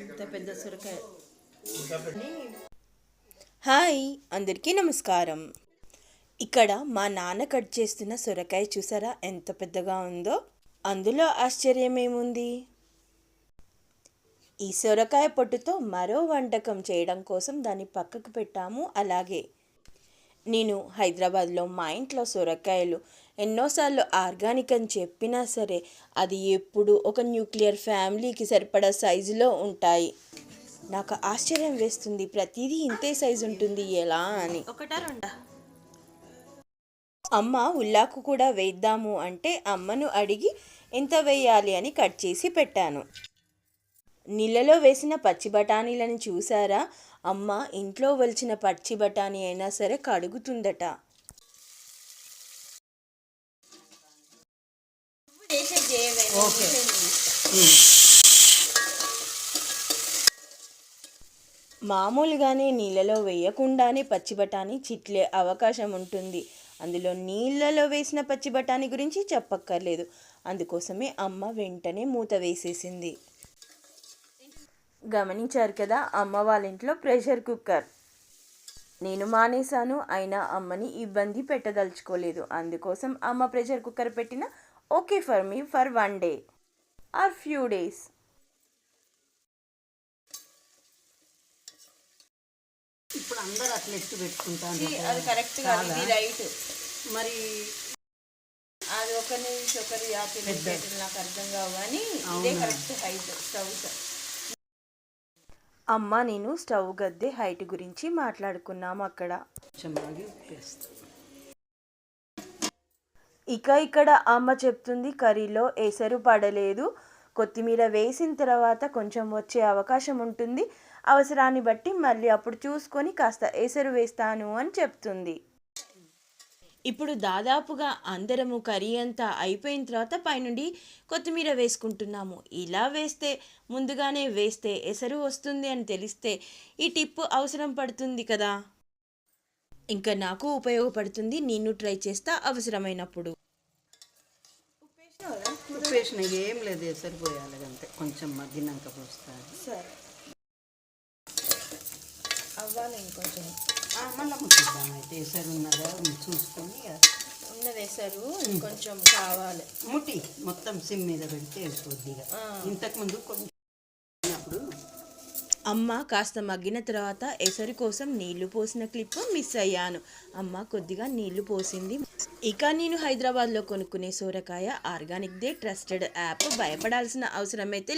ఇంత పెద్ద సొరకాయ. హాయ్ అందరికీ నమస్కారం. ఇక్కడ మా నాన్న కట్ చేస్తున్న సొరకాయ చూసారా ఎంత పెద్దగా ఉందో? అందులో ఆశ్చర్యం ఏముంది ఈ సొరకాయ పొట్టుతో మరో వంటకం చేయడం కోసం దాన్ని పక్కకు పెట్టాము అలాగే. నేను హైదరాబాద్లో మా ఇంట్లో సొరకాయలు ఎన్నోసార్లు ఆర్గానిక్ అని చెప్పినా సరే అది ఎప్పుడు ఒక న్యూక్లియర్ ఫ్యామిలీకి సరిపడా సైజులో ఉంటాయి. నాకు ఆశ్చర్యం వేస్తుంది ప్రతిదీ ఇంతే సైజు ఉంటుంది ఎలా అని. ఒకటా రెండా? అమ్మ ఉల్లాకు కూడా వేద్దాము అంటే అమ్మను అడిగి ఎంత వేయాలి? అని కట్ చేసి పెట్టాను. నీళ్ళలో వేసిన పచ్చి బఠానీలను చూసారా? అమ్మ ఇంట్లో వలిచిన పచ్చి బఠానీ అయినా సరే కడుగుతుందట. ఓకే మామూలుగానే నీళ్ళలో వేయకుండానే పచ్చి బఠానీ చిట్లే అవకాశం ఉంటుంది. అందులో నీళ్ళలో వేసిన పచ్చి బఠానీ గురించి చెప్పక్కర్లేదు. అందుకోసమే అమ్మ వెంటనే మూత వేసేసింది. గమనించారు కదా అమ్మ వాళ్ళ ఇంట్లో ప్రెషర్ కుక్కర్. నేను మానేశాను అయినా అమ్మని ఇబ్బంది పెట్టదలుచుకోలేదు. అందుకోసం అమ్మ ప్రెషర్ కుక్కర్ పెట్టిన okay for me for one day or few days ఇప్పుడు అందరు అట్లా ఎత్తు పెట్టుకుంటాను అది కరెక్ట్ కాదు ఇది రైట్ మరి అది ఒక నుంచి ఒకరి యాపిల్ నాకు అర్థం కావు కానీ ఇదే కరెక్ట్ హైట్ స్టవ్ అమ్మ నేను స్టవ్ గద్దె హైట్ గురించి మాట్లాడుకున్నాము అక్కడ. కొంచెం ఇక ఇక్కడ అమ్మ చెప్తుంది కర్రీలో ఎసరు పడలేదు. కొత్తిమీర వేసిన తర్వాత కొంచెం వచ్చే అవకాశం ఉంటుంది. అవసరాన్ని బట్టి మళ్ళీ అప్పుడు చూసుకొని కాస్త ఎసరు వేస్తాను అని చెప్తుంది. ఇప్పుడు దాదాపుగా అందరము కర్రీ అంతా అయిపోయిన తర్వాత పైనుండి కొత్తిమీర వేసుకుంటున్నాము. ఇలా వేస్తే ముందుగానే వేస్తే ఎసరు వస్తుంది అని తెలిస్తే ఈ టిప్పు అవసరం పడుతుంది కదా? ఇంకా నాకు ఉపయోగపడుతుంది నేను ట్రై చేస్తా అవసరమైనప్పుడు. ఉప్పేసిన ఏం లేదు సరిపోయాలి అంతే. కొంచెం మగ్గినాక పోస్తాను సరే. అవ్వాలి ఇంకొంచెం. మళ్ళీ ముట్టిద్దాం అయితే. ఎసరు ఉన్నదా చూసుకొని ఇక. ఉన్నది ఎసరు కొంచెం కావాలి. ముట్టి మొత్తం సిమ్ మీద పెడితే కొద్దిగా ఇంతకుముందు కొంచెం అమ్మ కాస్త మగ్గిన తర్వాత ఎసరు కోసం నీళ్ళు పోసిన క్లిప్ మిస్ అయ్యాను. అమ్మ కొద్దిగా నీళ్ళు పోసింది. ఇక నేను హైదరాబాద్లో కొనుక్కునే సోరకాయ ఆర్గానిక్ దే ట్రస్టెడ్ యాప్ భయపడాల్సిన అవసరమైతే